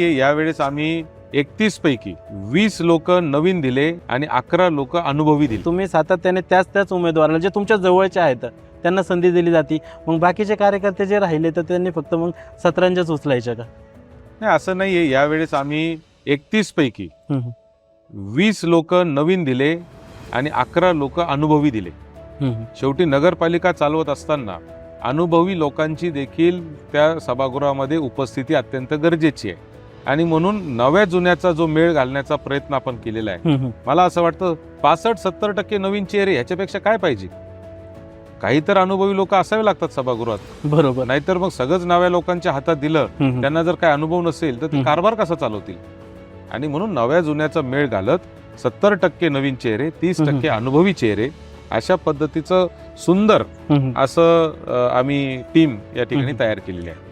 यावेळेस आम्ही एकतीस पैकी वीस लोक नवीन दिले आणि अकरा लोक अनुभवी दिले. तुम्ही सातत्याने त्याच त्याच उमेदवाराला जे तुमच्या जवळचे आहेत त्यांना संधी दिली जाते. मग बाकीचे कार्यकर्ते जे राहिले तर त्यांनी फक्त मग सतरंजच उचलायच्या का? नाही असं नाहीये. यावेळेस आम्ही एकतीस पैकी. वीस लोक नवीन दिले आणि अकरा लोक अनुभवी दिले. शेवटी नगरपालिका चालवत असताना अनुभवी लोकांची देखील त्या सभागृहामध्ये उपस्थिती अत्यंत गरजेची आहे. आणि म्हणून नव्या जुन्याचा जो मेळ घालण्याचा प्रयत्न आपण केलेला आहे. मला असं वाटतं पासष्ट सत्तर टक्के नवीन चेहरे ह्याच्यापेक्षा काय पाहिजे काही तर अनुभवी लोक असावे लागतात सभागृहात बरोबर नाहीतर मग सगळंच नव्या लोकांच्या हातात दिलं. त्यांना जर काय अनुभव नसेल तर ते. कारभार कसा चालवतील आणि म्हणून नव्या जुन्याचा मेळ घालत सत्तर टक्के नवीन चेहरे तीस. टक्के अनुभवी चेहरे अशा पद्धतीचं सुंदर. असं आम्ही टीम या ठिकाणी. तयार केलेली आहे